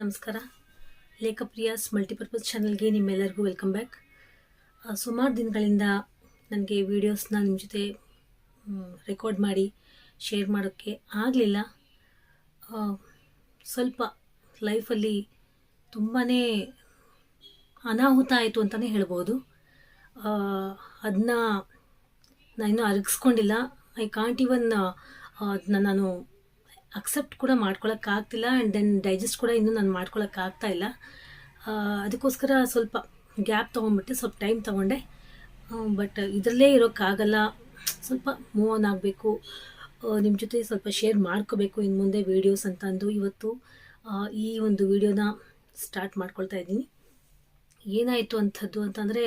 ನಮಸ್ಕಾರ. ಲೇಖಪ್ರಿಯಾಸ್ ಮಲ್ಟಿಪರ್ಪಸ್ ಚಾನಲ್ಗೆ ನಿಮ್ಮೆಲ್ಲರಿಗೂ ವೆಲ್ಕಮ್ ಬ್ಯಾಕ್. ಸುಮಾರು ದಿನಗಳಿಂದ ನನಗೆ ವೀಡಿಯೋಸ್ನ ನಿಮ್ಮ ಜೊತೆ ರೆಕಾರ್ಡ್ ಮಾಡಿ, ಶೇರ್ ಮಾಡೋಕ್ಕೆ ಆಗಲಿಲ್ಲ. ಸ್ವಲ್ಪ ಲೈಫಲ್ಲಿ ತುಂಬಾ ಅನಾಹುತ ಆಯಿತು ಅಂತಲೇ ಹೇಳ್ಬೋದು. ಅದನ್ನ ನಾನು ಇನ್ನೂ ಅರಗಿಸ್ಕೊಂಡಿಲ್ಲ. ಐ ಕಾಂಟ್ ಇವನ್ ಅದನ್ನ ನಾನು ಅಕ್ಸೆಪ್ಟ್ ಕೂಡ ಮಾಡ್ಕೊಳಕ್ಕಾಗ್ತಿಲ್ಲ ಆ್ಯಂಡ್ ದೆನ್ ಡೈಜೆಸ್ಟ್ ಕೂಡ ಇನ್ನೂ ನಾನು ಮಾಡ್ಕೊಳಕ್ಕಾಗ್ತಾ ಇಲ್ಲ. ಅದಕ್ಕೋಸ್ಕರ ಸ್ವಲ್ಪ ಗ್ಯಾಪ್ ತೊಗೊಂಡ್ಬಿಟ್ಟೆ ಸ್ವಲ್ಪ ಟೈಮ್ ತೊಗೊಂಡೆ. ಬಟ್ ಇದರಲ್ಲೇ ಇರೋಕ್ಕಾಗಲ್ಲ. ಸ್ವಲ್ಪ ಮೂವ್ ಆನ್ ಆಗಬೇಕು. ನಿಮ್ಮ ಜೊತೆ ಸ್ವಲ್ಪ ಶೇರ್ ಮಾಡ್ಕೋಬೇಕು ಇನ್ನು ಮುಂದೆ ವೀಡಿಯೋಸ್ ಅಂತ ಅಂದು ಇವತ್ತು ಈ ಒಂದು ವಿಡಿಯೋನ ಸ್ಟಾರ್ಟ್ ಮಾಡ್ಕೊಳ್ತಾ ಇದ್ದೀನಿ. ಏನಾಯಿತು ಅಂಥದ್ದು ಅಂತಂದರೆ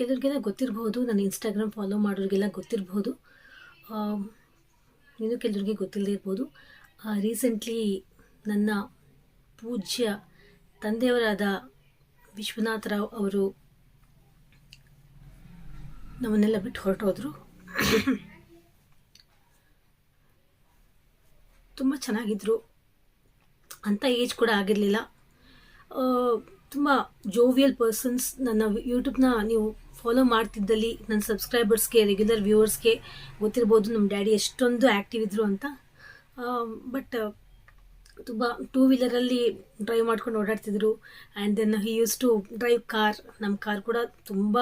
ಕೆಲವ್ರಿಗೆಲ್ಲ ಗೊತ್ತಿರಬಹುದು ನಾನು ಇನ್ಸ್ಟಾಗ್ರಾಮ್ ಫಾಲೋ ಮಾಡೋರಿಗೆಲ್ಲ ಗೊತ್ತಿರಬಹುದು ಇನ್ನೂ ಕೆಲವ್ರಿಗೆ ಗೊತ್ತಿಲ್ಲದೆ ಇರ್ಬೋದು. ರೀಸೆಂಟ್ಲಿ ನನ್ನ ಪೂಜ್ಯ ತಂದೆಯವರಾದ ವಿಶ್ವನಾಥರಾವ್ ಅವರು ನಮ್ಮನ್ನೆಲ್ಲ ಬಿಟ್ಟು ಹೊರಟೋದ್ರು. ತುಂಬ ಚೆನ್ನಾಗಿದ್ರು. ಅಂತ ಏಜ್ ಕೂಡ ಆಗಿರಲಿಲ್ಲ. ತುಂಬ ಜೋವಿಯಲ್ ಪರ್ಸನ್ಸ್ ನನ್ನ ಯೂಟ್ಯೂಬ್ನ ನೀವು ಫಾಲೋ ಮಾಡ್ತಿದ್ದಲ್ಲಿ, ನನ್ನ ಸಬ್ಸ್ಕ್ರೈಬರ್ಸ್ಗೆ ರೆಗ್ಯುಲರ್ ವ್ಯೂವರ್ಸ್ಗೆ ಗೊತ್ತಿರ್ಬೋದು ನಮ್ಮ ಡ್ಯಾಡಿ ಎಷ್ಟೊಂದು ಆ್ಯಕ್ಟಿವ್ ಇದ್ದರು ಅಂತ. ಬಟ್ ತುಂಬ ಟೂ ವೀಲರಲ್ಲಿ ಡ್ರೈವ್ ಮಾಡ್ಕೊಂಡು ಓಡಾಡ್ತಿದ್ರು. And then he use to drive car ನಮ್ಮ ಕಾರ್ ಕೂಡ ತುಂಬ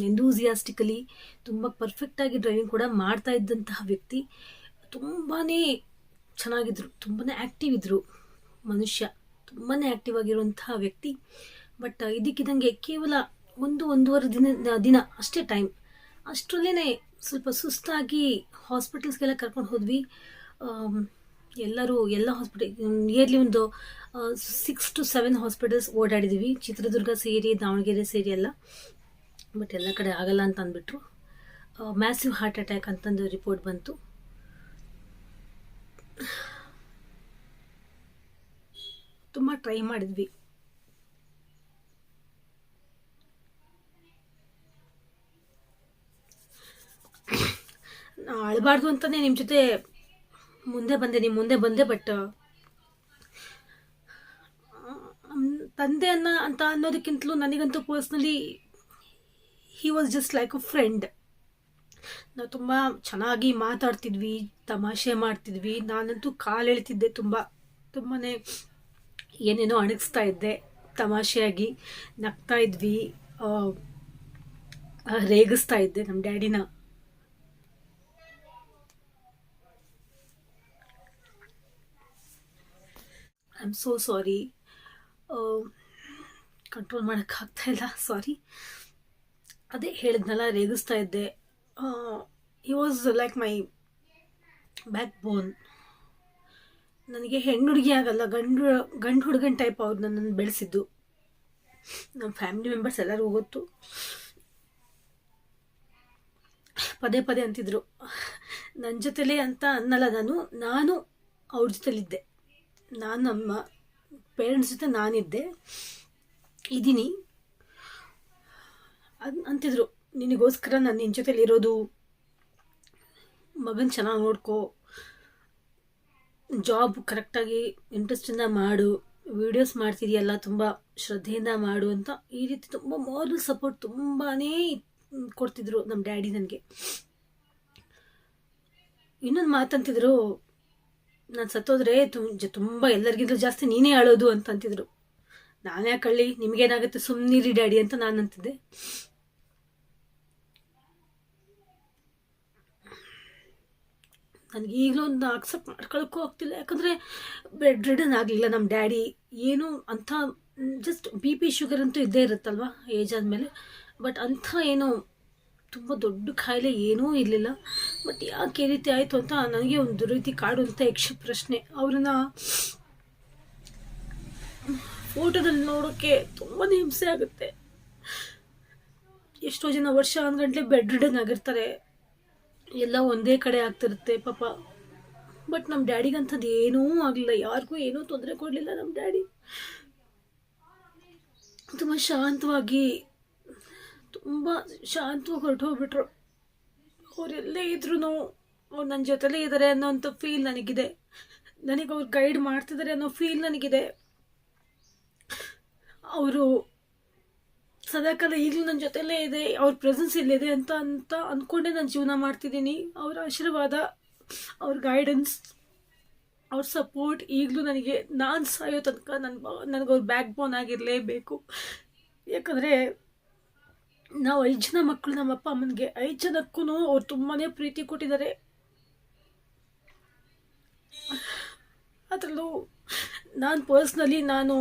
ಎಂದೂಸಿಯಾಸ್ಟಿಕಲಿ ತುಂಬ ಪರ್ಫೆಕ್ಟಾಗಿ ಡ್ರೈವಿಂಗ್ ಕೂಡ ಮಾಡ್ತಾ ಇದ್ದಂತಹ ವ್ಯಕ್ತಿ. ತುಂಬಾ ಚೆನ್ನಾಗಿದ್ರು. ತುಂಬಾ ಆ್ಯಕ್ಟಿವ್ ಇದ್ದರು ಮನುಷ್ಯ. ತುಂಬಾ ಆ್ಯಕ್ಟಿವ್ ಆಗಿರುವಂತಹ ವ್ಯಕ್ತಿ. ಬಟ್ ಇದಕ್ಕಿದಂಗೆ ಕೇವಲ ಒಂದು ಒಂದೂವರೆ ದಿನ ದಿನ ಅಷ್ಟೇ ಟೈಮ್ ಅಷ್ಟರಲ್ಲೇ ಸ್ವಲ್ಪ ಸುಸ್ತಾಗಿ ಹಾಸ್ಪಿಟಲ್ಸ್ಗೆಲ್ಲ ಕರ್ಕೊಂಡು ಹೋದ್ವಿ. ಎಲ್ಲರೂ ಎಲ್ಲ ಹಾಸ್ಪಿಟಲ್ ನಿಯರ್ಲಿ ಒಂದು ಸಿಕ್ಸ್ ಟು ಸೆವೆನ್ ಹಾಸ್ಪಿಟಲ್ಸ್ ಓಡಾಡಿದ್ದೀವಿ ಚಿತ್ರದುರ್ಗ ಸೇರಿ, ದಾವಣಗೆರೆ ಸೇರಿ ಎಲ್ಲ. ಬಟ್ ಎಲ್ಲ ಕಡೆ ಆಗಲ್ಲ ಅಂತ ಅಂದ್ಬಿಟ್ರು. ಮ್ಯಾಸಿವ್ ಹಾರ್ಟ್ ಅಟ್ಯಾಕ್ ಅಂತಂದು ರಿಪೋರ್ಟ್ ಬಂತು. ತುಂಬ ಟ್ರೈ ಮಾಡಿದ್ವಿ. ಅಳಬಾರ್ದು ಅಂತಲೇ ನಿಮ್ಮ ಜೊತೆ ಮುಂದೆ ಬಂದೆ ನಿಮ್ಮ ಮುಂದೆ ಬಂದೆ ಬಟ್ ತಂದೆ ಅನ್ನ ಅಂತ ಅನ್ನೋದಕ್ಕಿಂತಲೂ ನನಗಂತೂ personally he was just like a friend ನಾವು ತುಂಬ ಚೆನ್ನಾಗಿ ಮಾತಾಡ್ತಿದ್ವಿ, ತಮಾಷೆ ಮಾಡ್ತಿದ್ವಿ. ನಾನಂತೂ ಕಾಲು ಎಳಿತಿದ್ದೆ ತುಂಬ ತುಂಬಾ ಏನೇನೋ ಅಣಗಿಸ್ತಾ ಇದ್ದೆ, ತಮಾಷೆಯಾಗಿ ನಗ್ತಾ ಇದ್ವಿ ರೇಗಿಸ್ತಾ ಇದ್ದೆ ನಮ್ಮ ಡ್ಯಾಡಿನ. I am so sorry control ಮಾಡೋಕ್ಕಾಗ್ತಾಯಿಲ್ಲ sorry ಅದೇ ಹೇಳಿದ್ನಲ್ಲ, ರೇಗಿಸ್ತಾ ಇದ್ದೆ. He was like my backbone ನನಗೆ ಹೆಣ್ಣು ಹುಡುಗಿ ಆಗಲ್ಲ, ಗಂಡು ಗಂಡು ಹುಡುಗನ ಟೈಪ್ ಅವ್ರು ನನ್ನನ್ನು ಬೆಳೆಸಿದ್ದು. ನಮ್ಮ ಫ್ಯಾಮಿಲಿ ಮೆಂಬರ್ಸ್ ಎಲ್ಲರೂ ಗೊತ್ತು. ಪದೇ ಪದೇ ಅಂತಿದ್ರು. ನನ್ನ ಜೊತೆಲೇ ಅಂತ ಅನ್ನಲ್ಲ ನಾನು ನಾನು ಅವ್ರ ಜೊತೆಲಿದ್ದೆ. ನಾನು ನಮ್ಮ ಪೇರೆಂಟ್ಸ್ ಜೊತೆ ನಾನಿದ್ದೆ. ಇದ್ದೀನಿ. ಅದು ಅಂತಿದ್ರು, ನಿನಗೋಸ್ಕರ ನಾನು ನಿನ್ನ ಜೊತೆಲಿ ಇರೋದು ಮಗನ ಚೆನ್ನಾಗಿ ನೋಡ್ಕೋ ಜಾಬ್ ಕರೆಕ್ಟಾಗಿ ಇಂಟ್ರೆಸ್ಟಿಂದ ಮಾಡು ವಿಡಿಯೋಸ್ ಮಾಡ್ತಿದೆಯಲ್ಲ ತುಂಬ ಶ್ರದ್ಧೆಯಿಂದ ಮಾಡು ಅಂತ ಈ ರೀತಿ ತುಂಬ ಮಾರಲ್ ಸಪೋರ್ಟ್ ತುಂಬಾ ಕೊಡ್ತಿದ್ರು ನಮ್ಮ ಡ್ಯಾಡಿ ನನಗೆ. ಇನ್ನೊಂದು ಮಾತಂತಿದ್ರು ನಾನು ಸತ್ತೋದ್ರೆ ತುಂಬ ತುಂಬ ಎಲ್ಲರಿಗಿಂತ ಜಾಸ್ತಿ ನೀನೇ ಅಳೋದು ಅಂತ ಅಂತಿದ್ರು ನಾನೇ ಕಳ್ಳಿ ನಿಮಗೇನಾಗುತ್ತೆ ಸುಮ್ಮನಿರಿ ಡ್ಯಾಡಿ ಅಂತ ನಾನು ಅಂತಿದ್ದೆ. ನನಗೆ ಈಗಲೂ ಒಂದು ಅಕ್ಸೆಪ್ಟ್ ಮಾಡ್ಕೊಳಕ್ಕೂ ಆಗ್ತಿಲ್ಲ. ಯಾಕಂದರೆ ಬೆಡ್ ರಿಡನ್ ಆಗಲಿಲ್ಲ ನಮ್ಮ ಡ್ಯಾಡಿ. ಏನು ಅಂಥ ಜಸ್ಟ್ ಬಿ ಪಿ ಶುಗರ್ ಅಂತೂ ಇದ್ದೇ ಇರುತ್ತಲ್ವ ಏಜ್ ಆದಮೇಲೆ? ಬಟ್ ಅಂಥ ಏನು ತುಂಬ ದೊಡ್ಡ ಕಾಯಿಲೆ ಏನೂ ಇರಲಿಲ್ಲ. ಬಟ್ ಯಾಕೆ ಈ ರೀತಿ ಆಯಿತು ಅಂತ ನನಗೆ ಒಂದು ರೀತಿ ಅಂತ ಯಕ್ಷ ಪ್ರಶ್ನೆ. ಅವ್ರನ್ನ ಫೋಟೋದಲ್ಲಿ ನೋಡೋಕ್ಕೆ ತುಂಬಾ ಹಿಂಸೆ ಆಗುತ್ತೆ. ಎಷ್ಟೋ ಜನ ವರ್ಷ ಗಂಟಲೆ ಬೆಡ್ ರಿಡನ್ ಆಗಿರ್ತಾರೆ. ಎಲ್ಲ ಒಂದೇ ಕಡೆ ಆಗ್ತಿರುತ್ತೆ ಪಾಪ. ಬಟ್ ನಮ್ಮ ಡ್ಯಾಡಿಗಂಥದ್ದು ಏನೂ ಆಗಲಿಲ್ಲ. ಯಾರಿಗೂ ಏನೂ ತೊಂದರೆ ಕೊಡಲಿಲ್ಲ ನಮ್ಮ ಡ್ಯಾಡಿ. ತುಂಬ ಶಾಂತವಾಗಿ ತುಂಬ ಶಾಂತವಾಗಿ ಹೊರಟು ಹೋಗ್ಬಿಟ್ರು ಅವರೆಲ್ಲೇ ಇದ್ರೂ ಅವ್ರು ನನ್ನ ಜೊತೆಲೇ ಇದ್ದಾರೆ ಅನ್ನೋಂಥ ಫೀಲ್ ನನಗಿದೆ. ನನಗೆ ಅವ್ರು ಗೈಡ್ ಮಾಡ್ತಿದ್ದಾರೆ ಅನ್ನೋ ಫೀಲ್ ನನಗಿದೆ. ಅವರು ಸದಾಕಾಲ ಈಗಲೂ ನನ್ನ ಜೊತೆಲೇ ಇದೆ, ಅವ್ರ ಪ್ರೆಸೆನ್ಸ್ ಇಲ್ಲಿದೆ ಅಂತ ಅಂತ ಅಂದ್ಕೊಂಡೇ ನಾನು ಜೀವನ ಮಾಡ್ತಿದ್ದೀನಿ. ಅವರ ಆಶೀರ್ವಾದ, ಅವ್ರ ಗೈಡೆನ್ಸ್ ಅವ್ರ ಸಪೋರ್ಟ್ ಈಗಲೂ ನನಗೆ, ನಾನು ಸಾಯೋ ತನಕ ನನ್ನ ನನಗೆ ಅವ್ರ ಬ್ಯಾಕ್ ಬೋನ್ ಆಗಿರಲೇಬೇಕು. ಯಾಕಂದರೆ ನಾವು ಐದು ಜನ ಮಕ್ಕಳು ನಮ್ಮ ಅಪ್ಪ ಅಮ್ಮನಿಗೆ ಐದು ಜನಕ್ಕೂ ಅವ್ರು ತುಂಬಾ ಪ್ರೀತಿ ಕೊಟ್ಟಿದ್ದಾರೆ. ಅದರಲ್ಲೂ ನಾನು ಪರ್ಸ್ನಲಿ ನಾನು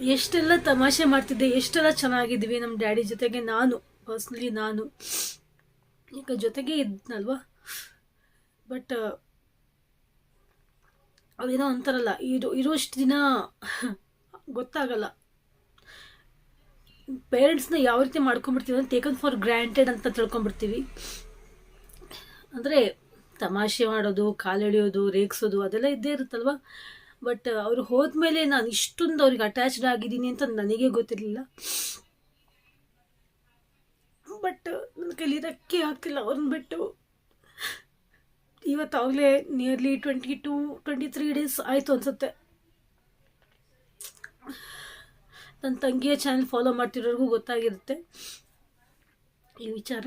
ಎಷ್ಟೆಲ್ಲ ತಮಾಷೆ ಮಾಡ್ತಿದ್ದೆ, ಎಷ್ಟೆಲ್ಲ ಚೆನ್ನಾಗಿದ್ವಿ ನಮ್ಮ ಡ್ಯಾಡಿ ಜೊತೆಗೆ ನಾನು, ಪರ್ಸ್ನಲಿ ನಾನು. ಈಗ ಜೊತೆಗೆ ಇದ್ನಲ್ವ? ಬಟ್ ಅದೇನೋ ಅಂತಾರಲ್ಲ, ಇರೋ ಇರೋಷ್ಟು ದಿನ ಗೊತ್ತಾಗಲ್ಲ. ಪೇರೆಂಟ್ಸ್ನ ಯಾವ ರೀತಿ ಮಾಡ್ಕೊಂಡ್ಬಿಡ್ತೀವಿ ಅಂತ ಟೇಕನ್ ಫಾರ್ ಗ್ರ್ಯಾಂಟೆಡ್ ಅಂತ ತಿಳ್ಕೊಂಬಿಡ್ತೀವಿ ಅಂದರೆ ತಮಾಷೆ ಮಾಡೋದು ಕಾಲೆಳೆಯೋದು ರೇಗಿಸೋದು ಅದೆಲ್ಲ ಇದ್ದೇ ಇರುತ್ತಲ್ವ? ಬಟ್ ಅವ್ರು ಹೋದ್ಮೇಲೆ ನಾನು ಇಷ್ಟೊಂದು ಅವ್ರಿಗೆ ಅಟ್ಯಾಚ್ಡ್ ಆಗಿದ್ದೀನಿ ಅಂತ ನನಗೆ ಗೊತ್ತಿರಲಿಲ್ಲ. ಬಟ್ ನನ್ನ ಕಲಿಯೋದಕ್ಕೆ ಆಗ್ತಿಲ್ಲ. ಅವ್ರನ್ನ ಬಿಟ್ಟು ಇವತ್ತು ಆಗಲೇ nearly twenty two twenty three days ಆಯಿತು ಅನಿಸುತ್ತೆ. ನನ್ನ ತಂಗಿಯ ಚಾನಲ್ ಫಾಲೋ ಮಾಡ್ತಿರೋರಿಗೂ ಗೊತ್ತಾಗಿರುತ್ತೆ ಈ ವಿಚಾರ.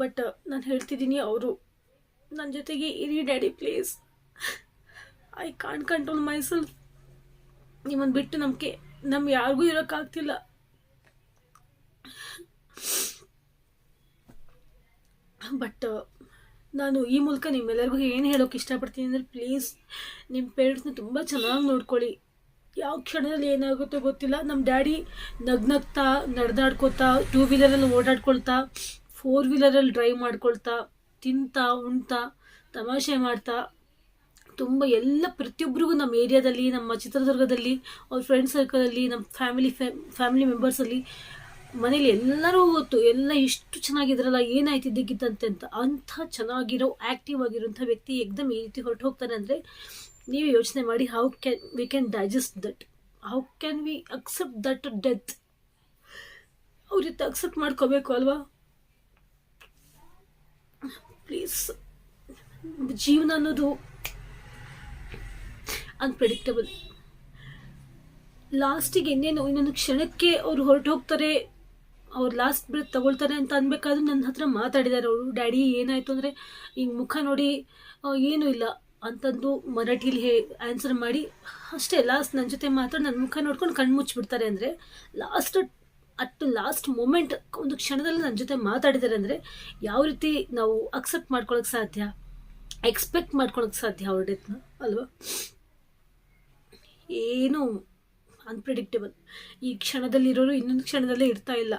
ಬಟ್ ನಾನು ಹೇಳ್ತಿದ್ದೀನಿ ಅವರು ನನ್ನ ಜೊತೆಗೆ ಇರಿ daddy please I can't control my ನಿಮ್ಮನ್ನು ಬಿಟ್ಟು ನಮಗೆ ನಮ್ಗೆ ಯಾರಿಗೂ ಇರೋಕ್ಕಾಗ್ತಿಲ್ಲ. ಬಟ್ ನಾನು ಈ ಮೂಲಕ ನಿಮ್ಮೆಲ್ಲರಿಗೂ ಏನು ಹೇಳೋಕೆ ಇಷ್ಟಪಡ್ತೀನಿ ಅಂದರೆ ಪ್ಲೀಸ್ ನಿಮ್ಮ ಪೇರೆಂಟ್ಸ್ನ ತುಂಬ ಚೆನ್ನಾಗಿ ನೋಡ್ಕೊಳ್ಳಿ. ಯಾವ ಕ್ಷಣದಲ್ಲಿ ಏನಾಗುತ್ತೋ ಗೊತ್ತಿಲ್ಲ. ನಮ್ಮ ಡ್ಯಾಡಿ ನಗ್ನಗ್ತಾ ನಡೆದಾಡ್ಕೊತಾ ಟೂ ವೀಲರಲ್ಲಿ ಓಡಾಡ್ಕೊಳ್ತಾ ಫೋರ್ ವೀಲರಲ್ಲಿ ಡ್ರೈವ್ ಮಾಡ್ಕೊಳ್ತಾ, ತಿಂತಾ, ಉಣ್ತಾ, ತಮಾಷೆ ಮಾಡ್ತಾ, ತುಂಬ ಎಲ್ಲ ಪ್ರತಿಯೊಬ್ಬರಿಗೂ ನಮ್ಮ ಏರಿಯಾದಲ್ಲಿ, ನಮ್ಮ ಚಿತ್ರದುರ್ಗದಲ್ಲಿ, ಅವ್ರ ಫ್ರೆಂಡ್ ಸರ್ಕಲಲ್ಲಿ ನಮ್ಮ ಫ್ಯಾಮಿಲಿ ಫ್ಯಾಮಿಲಿ ಮೆಂಬರ್ಸಲ್ಲಿ ಮನೇಲಿ ಎಲ್ಲರೂ ಗೊತ್ತು, ಎಲ್ಲ ಎಷ್ಟು ಚೆನ್ನಾಗಿದ್ರಲ್ಲ, ಏನಾಯ್ತು ಅಂತ. ಅಂಥ ಚೆನ್ನಾಗಿರೋ ಆ್ಯಕ್ಟಿವ್ ಆಗಿರೋಂಥ ವ್ಯಕ್ತಿ ಎಕ್ದಮ್ ಈ ರೀತಿ ಹೊರಟು ಹೋಗ್ತಾರೆ ಅಂದರೆ ನೀವು ಯೋಚನೆ ಮಾಡಿ how can we can digest that how can we accept that death ಅವ್ರ ಜೊತೆ ಅಕ್ಸೆಪ್ಟ್ ಮಾಡ್ಕೋಬೇಕು ಅಲ್ವಾ? ಪ್ಲೀಸ್ ಜೀವನ ಅನ್ನೋದು ಅನ್ಪ್ರೆಡಿಕ್ಟಬಲ್ ಲಾಸ್ಟಿಗೆ ಇನ್ನೇನು, ಇನ್ನೊಂದು ಕ್ಷಣಕ್ಕೆ ಅವ್ರು ಹೊರಟು ಹೋಗ್ತಾರೆ ಅವ್ರು ಲಾಸ್ಟ್ ಬ್ರೆತ್ ತಗೊಳ್ತಾರೆ ಅಂತ ಅನ್ಬೇಕಾದ್ರೆ ನನ್ನ ಹತ್ರ ಮಾತಾಡಿದ್ದಾರೆ ಅವರು. ಡ್ಯಾಡಿ ಏನಾಯಿತು? ಅಂದರೆ ಹಿಂಗೆ ಮುಖ ನೋಡಿ ಏನೂ ಇಲ್ಲ. ಅಂತಂದು ಮರಾಠಿಲಿ ಹೇ ಆನ್ಸರ್ ಮಾಡಿ, ಅಷ್ಟೇ ಲಾಸ್ಟ್ ನನ್ನ ಜೊತೆ ಮಾತ್ರ ನನ್ನ ಮುಖ ನೋಡ್ಕೊಂಡು ಕಣ್ಣು ಮುಚ್ಚಿಬಿಡ್ತಾರೆ ಅಂದರೆ ಲಾಸ್ಟ್ ಅಟ್ ಲಾಸ್ಟ್ ಮೂಮೆಂಟ್ ಒಂದು ಕ್ಷಣದಲ್ಲಿ ನನ್ನ ಜೊತೆ ಮಾತಾಡಿದ್ದಾರೆ ಅಂದರೆ, ಯಾವ ರೀತಿ ನಾವು ಅಕ್ಸೆಪ್ಟ್ ಮಾಡ್ಕೊಳಕ್ಕೆ ಸಾಧ್ಯ? ಎಕ್ಸ್ಪೆಕ್ಟ್ ಮಾಡ್ಕೊಳಕ್ಕೆ ಸಾಧ್ಯ ಅವ್ರ ಡೆತ್ನ ಅಲ್ವಾ? ಏನು ಅನ್ಪ್ರಿಡಿಕ್ಟೇಬಲ್ ಈ ಕ್ಷಣದಲ್ಲಿರೋರು ಇನ್ನೊಂದು ಕ್ಷಣದಲ್ಲೇ ಇರ್ತಾ ಇಲ್ಲ.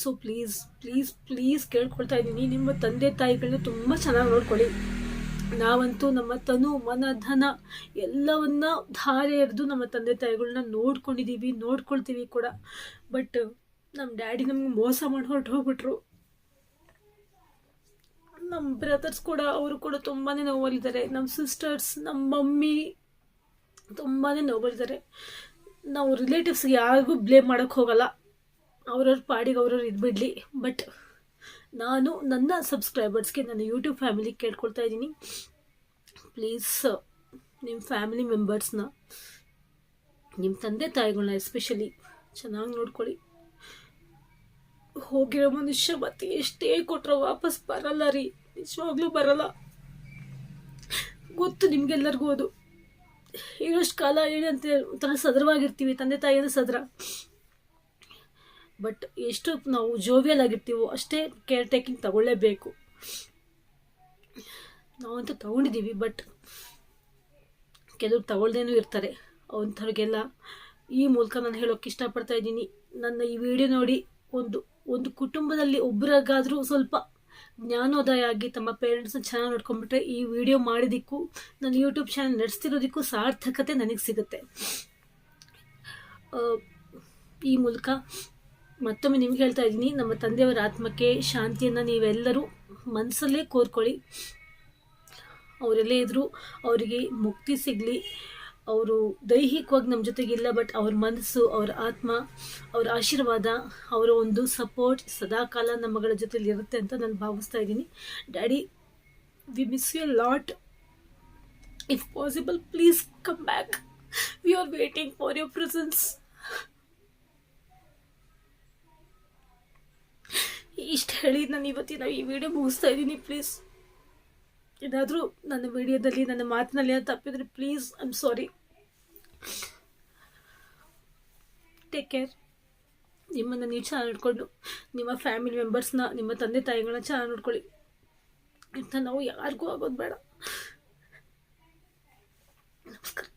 ಸೊ ಪ್ಲೀಸ್ ಪ್ಲೀಸ್ ಪ್ಲೀಸ್ ಕೇಳ್ಕೊಳ್ತಾ ಇದ್ದೀನಿ. ನಿಮ್ಮ ತಂದೆ ತಾಯಿಗಳನ್ನ ತುಂಬ ಚೆನ್ನಾಗಿ ನೋಡ್ಕೊಳ್ಳಿ. ನಾವಂತೂ ನಮ್ಮ ತನು, ಮನ, ಧನ ಎಲ್ಲವನ್ನ ಧಾರೆ ಎರೆದು ನಮ್ಮ ತಂದೆ ತಾಯಿಗಳನ್ನ ನೋಡ್ಕೊಂಡಿದ್ದೀವಿ ನೋಡ್ಕೊಳ್ತೀವಿ ಕೂಡ. ಬಟ್ ನಮ್ಮ ಡ್ಯಾಡಿ ನಮ್ಗೆ ಮೋಸ ಮಾಡಿ ಹೊರಟು ಹೋಗ್ಬಿಟ್ರು ನಮ್ಮ ಬ್ರದರ್ಸ್ ಕೂಡ, ಅವರು ಕೂಡ ತುಂಬಾ ನೋವಲ್ಲಿದ್ದಾರೆ. ನಮ್ಮ ಸಿಸ್ಟರ್ಸ್ ನಮ್ಮ ಮಮ್ಮಿ ತುಂಬಾ ನೋವಲ್ಲಿದ್ದಾರೆ. ನಾವು ರಿಲೇಟಿವ್ಸ್ಗೆ ಯಾರಿಗೂ ಬ್ಲೇಮ್ ಮಾಡೋಕ್ಕೆ ಹೋಗಲ್ಲ. ಅವ್ರವ್ರ ಪಾಡಿಗೆ ಅವ್ರವ್ರು ಇದ್ಬಿಡ್ಲಿ. ಬಟ್ ನಾನು ನನ್ನ ಸಬ್ಸ್ಕ್ರೈಬರ್ಸ್ಗೆ ನನ್ನ ಯೂಟ್ಯೂಬ್ ಫ್ಯಾಮಿಲಿ ಕೇಳ್ಕೊಳ್ತಾ ಇದ್ದೀನಿ. ಪ್ಲೀಸ್ ನಿಮ್ಮ ಫ್ಯಾಮಿಲಿ ಮೆಂಬರ್ಸ್ನ ನಿಮ್ಮ ತಂದೆ ತಾಯಿಗಳನ್ನ ಎಸ್ಪೆಷಲಿ ಚೆನ್ನಾಗಿ ನೋಡ್ಕೊಳ್ಳಿ. ಹೋಗಿರೋ ಮನುಷ್ಯ ಮತ್ತೆ ಎಷ್ಟೇ ಕೊಟ್ಟರು ವಾಪಸ್ ಬರಲ್ಲ ರೀ. ನಿಜವಾಗ್ಲೂ ಬರಲ್ಲ. ಗೊತ್ತು ನಿಮ್ಗೆಲ್ಲರಿಗೂ ಅದು. ಇರೋಷ್ಟು ಕಾಲ ಏನಂತ ಒಂಥರ ಸದರವಾಗಿರ್ತೀವಿ ತಂದೆ ತಾಯಿಯನ್ನು ಸದರ ಬಟ್ ಎಷ್ಟು ನಾವು ಜೋವಿಯಲ್ ಆಗಿರ್ತೀವೋ ಅಷ್ಟೇ ಕೇರ್ ಟೇಕಿಂಗ್ ತಗೊಳ್ಳೇಬೇಕು. ನಾವಂತೂ ತಗೊಂಡಿದ್ದೀವಿ ಬಟ್ ಕೆಲವ್ರು ತಗೊಳ್ದೇನೂ ಇರ್ತಾರೆ. ಅಂಥವ್ರಿಗೆಲ್ಲ ಈ ಮೂಲಕ ನಾನು ಹೇಳೋಕ್ಕೆ ಇಷ್ಟಪಡ್ತಾ ಇದ್ದೀನಿ. ನನ್ನ ಈ ವಿಡಿಯೋ ನೋಡಿ ಒಂದು ಒಂದು ಕುಟುಂಬದಲ್ಲಿ ಒಬ್ಬರಿಗಾದರೂ ಸ್ವಲ್ಪ ಜ್ಞಾನೋದಯ ಆಗಿ ತಮ್ಮ ಪೇರೆಂಟ್ಸ್ನ ಚೆನ್ನಾಗಿ ನೋಡ್ಕೊಂಡ್ಬಿಟ್ರೆ ಈ ವಿಡಿಯೋ ಮಾಡಿದ್ದಕ್ಕೂ, ನನ್ನ ಯೂಟ್ಯೂಬ್ ಚಾನಲ್ ನಡೆಸ್ತಿರೋದಕ್ಕೂ ಸಾರ್ಥಕತೆ ನನಗೆ ಸಿಗುತ್ತೆ. ಈ ಮೂಲಕ ಮತ್ತೊಮ್ಮೆ ನಿಮ್ಗೆ ಹೇಳ್ತಾ ಇದ್ದೀನಿ, ನಮ್ಮ ತಂದೆಯವರ ಆತ್ಮಕ್ಕೆ ಶಾಂತಿಯನ್ನು ನೀವೆಲ್ಲರೂ ಮನಸ್ಸಲ್ಲೇ ಕೋರ್ಕೊಳ್ಳಿ. ಅವರೆಲ್ಲೇ ಇದ್ದರೂ ಅವರಿಗೆ ಮುಕ್ತಿ ಸಿಗಲಿ. ಅವರು ದೈಹಿಕವಾಗಿ ನಮ್ಮ ಜೊತೆಗಿಲ್ಲ ಬಟ್ ಅವ್ರ ಮನಸ್ಸು, ಅವ್ರ ಆತ್ಮ, ಅವರ ಆಶೀರ್ವಾದ, ಅವರ ಒಂದು ಸಪೋರ್ಟ್ ಸದಾಕಾಲ ನಮ್ಮಗಳ ಜೊತೆಲಿ ಇರುತ್ತೆ ಅಂತ ನಾನು ಭಾವಿಸ್ತಾ ಇದ್ದೀನಿ. Daddy we miss you lot if possible please come back we are waiting for your presence ಇಷ್ಟು ಹೇಳಿ ನಾನು ಇವತ್ತಿನ ಈ ವಿಡಿಯೋ ಮುಗಿಸ್ತಾ ಇದ್ದೀನಿ ಪ್ಲೀಸ್ ಏನಾದರೂ ನನ್ನ ವಿಡಿಯೋದಲ್ಲಿ, ನನ್ನ ಮಾತಿನಲ್ಲಿ ಏನಾದ್ರು ತಪ್ಪಿದ್ರೆ please I am sorry take care ನಿಮ್ಮನ್ನು ನೀವು ಚೆನ್ನಾಗಿ ನೋಡಿಕೊಂಡು, ನಿಮ್ಮ ಫ್ಯಾಮಿಲಿ ಮೆಂಬರ್ಸ್ನ ನಿಮ್ಮ ತಂದೆ ತಾಯಿಗಳನ್ನ ಚೆನ್ನಾಗಿ ನೋಡ್ಕೊಳ್ಳಿ. ಇಂಥ ನಾವು ಯಾರಿಗೂ ಆಗೋದು ಬೇಡ. ನಮಸ್ಕಾರ.